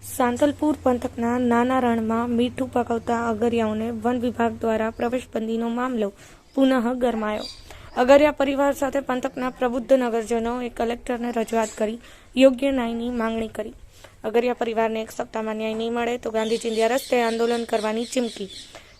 સાંતલપુર પંથકના નાના રણમાં મીઠું પકવતા અગરિયાઓને વન વિભાગ દ્વારા પ્રવેશબંધીનો મામલો પુનઃ ગરમાયો. અગરિયા પરિવાર સાથે પંથકના પ્રબુદ્ધ નગરજનોએ કલેક્ટરને રજૂઆત કરી, યોગ્ય ન્યાયની માંગણી કરી. અગરિયા પરિવારને એક સપ્તાહમાં ન્યાય નહીં મળે તો ગાંધી ચિંધ્યા રસ્તે આંદોલન કરવાની ચીમકી.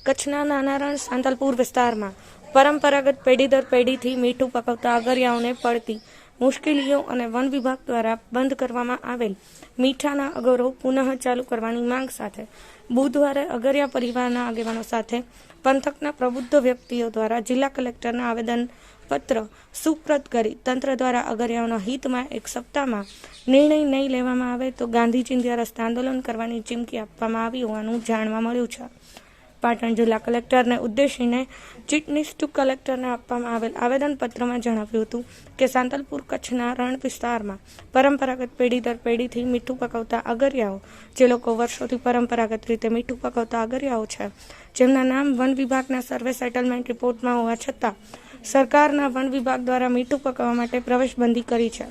કચ્છના નાના રણ સાંતલપુર વિસ્તારમાં પરંપરાગત પેઢી દર પેઢીથી મીઠું પકવતા અગરિયાઓને પડતી મુશ્કેલીઓ અને વન વિભાગ દ્વારા બંધ કરવામાં આવેલ મીઠાના અગરો પુનઃ ચાલુ કરવાની માંગ સાથે બુધવારે અગરિયા પરિવારના આગેવાનો સાથે પંથકના પ્રબુદ્ધ વ્યક્તિઓ દ્વારા જિલ્લા કલેક્ટરને આવેદન પત્ર સુપ્રત કરી તંત્ર દ્વારા અગરિયાઓના હિતમાં એક સપ્તાહમાં નિર્ણય નહીં લેવામાં આવે તો ગાંધીજી દ્વારા રસ્તા આંદોલન કરવાની ચીમકી આપવામાં આવી હોવાનું જાણવા મળ્યું છે. પાટણ જિલ્લા કલેક્ટરને ઉદ્દેશીને ચીટનીસ ટુ કલેક્ટરને આપવામાં આવેલ આવેદનપત્રમાં જણાવ્યું હતું કે સાંતલપુર કચ્છના રણ વિસ્તારમાં પરંપરાગત પેઢી દર પેઢીથી મીઠું પકવતા અગરિયાઓ, જે લોકો વર્ષોથી પરંપરાગત રીતે મીઠું પકવતા અગરિયાઓ છે, જેમના નામ વન વિભાગના સર્વે સેટલમેન્ટ રિપોર્ટમાં હોવા છતાં સરકારના વન વિભાગ દ્વારા મીઠું પકવવા માટે પ્રવેશબંધી કરી છે.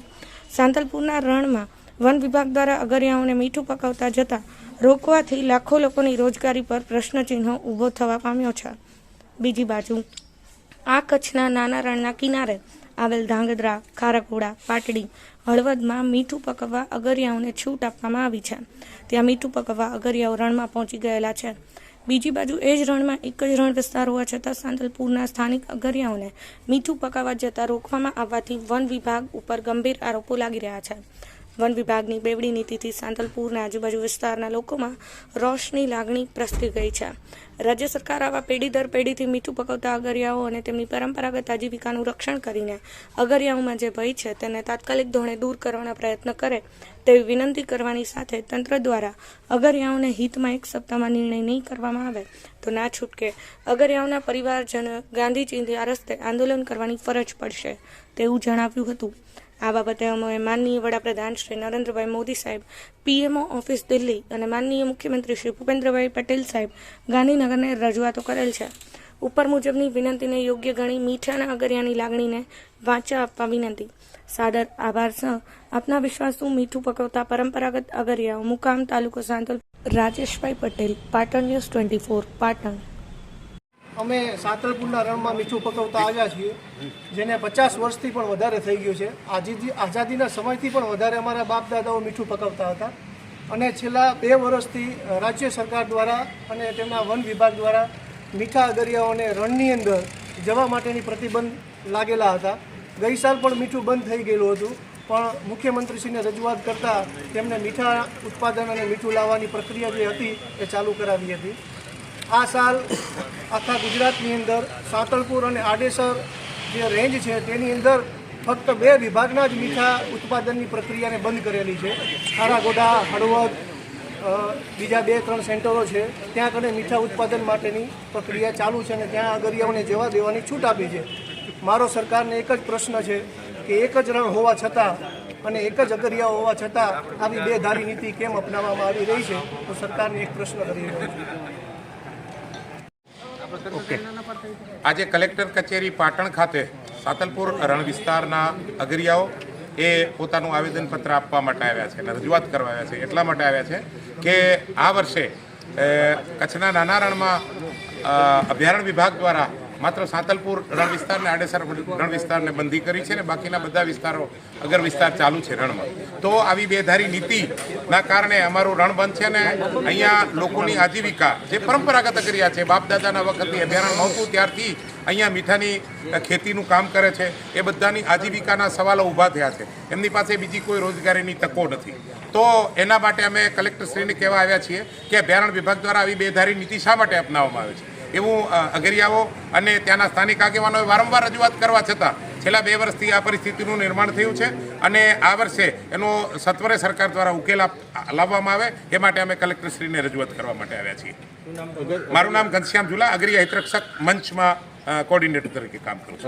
સાંતલપુરના રણમાં વન વિભાગ દ્વારા અગરિયાઓને મીઠું પકવતા જતા રોકવાથી લાખો લોકોની રોજગારી પર પ્રશ્નચિહ્નો ઊભો થવા પામ્યો છે. બીજી બાજુ, આ કચ્છના નાના રણના કિનારે આવેલ ધાંગધ્રા, ખારકુડા, પાટડી, હળવદમાં મીઠું પકવવા અગરિયાઓને છૂટ આપવામાં આવી છે. ત્યાં મીઠું પકવવા અગરિયાઓ રણમાં પહોંચી ગયેલા છે. બીજી બાજુ, એ જ રણમાં એક જ રણ વિસ્તાર હોવા છતાં સાંતલપુરના સ્થાનિક અગરિયાઓને મીઠું પકાવવા જતાં રોકવામાં આવવાથી વન વિભાગ ઉપર ગંભીર આરોપો લાગી રહ્યા છે. વન વિભાગની બેવડી નીતિથી સાંતલપુરના આજુબાજુ વિસ્તારના લોકોમાં રોષની લાગણી પ્રસરી ગઈ છે. રાજ્ય સરકાર આવા પેઢી દર પેઢીથી મીઠું પકવતા અગરિયાઓ અને તેમની પરંપરાગત આજીવિકાનું રક્ષણ કરીને અગરિયાઓમાં જે ભય છે તેને તાત્કાલિક ધોરણે દૂર કરવાના પ્રયત્ન કરે તેવી વિનંતી કરવાની સાથે તંત્ર દ્વારા અગરિયાઓને હિતમાં એક સપ્તાહમાં નિર્ણય નહીં કરવામાં આવે તો ના છૂટકે અગરિયાઓના પરિવારજનો ગાંધી આ રસ્તે આંદોલન કરવાની ફરજ પડશે તેવું જણાવ્યું હતું. આ બાબતે અમે માનનીય વડાપ્રધાન શ્રી નરેન્દ્રભાઈ મોદી સાહેબ, પીએમઓ ઓફિસ દિલ્હી અને માનનીય મુખ્યમંત્રી શ્રી ભૂપેન્દ્રભાઈ પટેલ સાહેબ ગાંધીનગરને રજૂઆતો કરેલ છે. ઉપર મુજબની વિનંતીને યોગ્ય ગણી મીઠાના અગરિયાની લાગણીને વાંચા આપવા વિનંતી. સાદર, આભાર સહ. આપના વિશ્વાસનું મીઠું પકવતા પરંપરાગત અગરિયાઓ, મુકામ તાલુકો સાંતલ, Rajeshbhai Patel, Patan news twenty four, Patan. અમે સાતલપુરના રણમાં મીઠું પકવતા આવ્યા છીએ, જેને પચાસ વર્ષથી પણ વધારે થઈ ગયું છે. આઝાદી આઝાદીના સમયથી પણ વધારે અમારા બાપ દાદાઓ મીઠું પકવતા હતા. અને છેલ્લા બે વર્ષથી રાજ્ય સરકાર દ્વારા અને તેમના વન વિભાગ દ્વારા મીઠા દરિયાઓને રણની અંદર જવા માટેની પ્રતિબંધ લાગેલા હતા. ગઈ સાલ પણ મીઠું બંધ થઈ ગયેલું હતું, પણ મુખ્યમંત્રીશ્રીને રજૂઆત કરતાં તેમને મીઠા ઉત્પાદન અને મીઠું લાવવાની પ્રક્રિયા જે હતી એ ચાલુ કરાવી હતી. આ સાલ આખા ગુજરાતની અંદર સાતલપુર અને આડેસર જે રેન્જ છે તેની અંદર ફક્ત બે વિભાગના જ મીઠા ઉત્પાદનની પ્રક્રિયાને બંધ કરેલી છે. ખારાગોડા, હળવદ બીજા બે ત્રણ સેન્ટરો છે. ત્યાં આગળ મીઠા ઉત્પાદન માટેની પ્રક્રિયા ચાલુ છે અને ત્યાં અગરિયાઓને જવા દેવાની છૂટ આપી છે. મારો સરકારને એક જ પ્રશ્ન છે કે એક જ રણ હોવા છતાં અને એક જ અગરિયાઓ હોવા છતાં આવી બે ધારી નીતિ કેમ અપનાવવામાં આવી રહી છે? તો સરકારને એક પ્રશ્ન કરી રહ્યો છું ઓકે આજે કલેક્ટર કચેરી પાટણ ખાતે સાતલપુર રણ વિસ્તારના અગરિયાઓ એ પોતાનું આવેદનપત્ર આપવા માટે આવ્યા છે અને રજૂઆત કરવા આવ્યા છે એટલા માટે આવ્યા છે કે આ વર્ષે કચ્છના નાના રણમાં અભયારણ્ય વિભાગ દ્વારા માત્ર સાતલપુર રણ વિસ્તારને આડેસર રણ વિસ્તારને બંધી કરી છે ને બાકીના બધા વિસ્તારો અગર વિસ્તાર ચાલુ છે રણમાં. તો આવી બેધારી નીતિના કારણે અમારું રણ બંધ છે ને અહીંયા લોકોની આજીવિકા જે પરંપરાગત ક્રિયા છે બાપ દાદાના વખતથી અભયારણ નહોતું ત્યારથી અહીંયા મીઠાની ખેતીનું કામ કરે છે. એ બધાની આજીવિકાના સવાલો ઊભા થયા છે. એમની પાસે બીજી કોઈ રોજગારીની તકો નથી. તો એના માટે અમે કલેક્ટરશ્રીને કહેવા આવ્યા છીએ કે અભયારણ વિભાગ દ્વારા આવી બેધારી નીતિ શા માટે અપનાવવામાં આવે છે? એવું અગરિયાઓ અને ત્યાંના સ્થાનિક આગેવાનોએ વારંવાર રજૂઆત કરવા છતાં છેલ્લા બે વર્ષથી આ પરિસ્થિતિનું નિર્માણ થયું છે અને આ વર્ષે એનો સત્વરે સરકાર દ્વારા ઉકેલ લાવવામાં આવે એ માટે અમે કલેક્ટરશ્રીને રજૂઆત કરવા માટે આવ્યા છીએ. મારું નામ ઘનશ્યામ ઝુલા, અગરિયા હિતરક્ષક મંચમાં કોર્ડિનેટર તરીકે કામ કરું છું.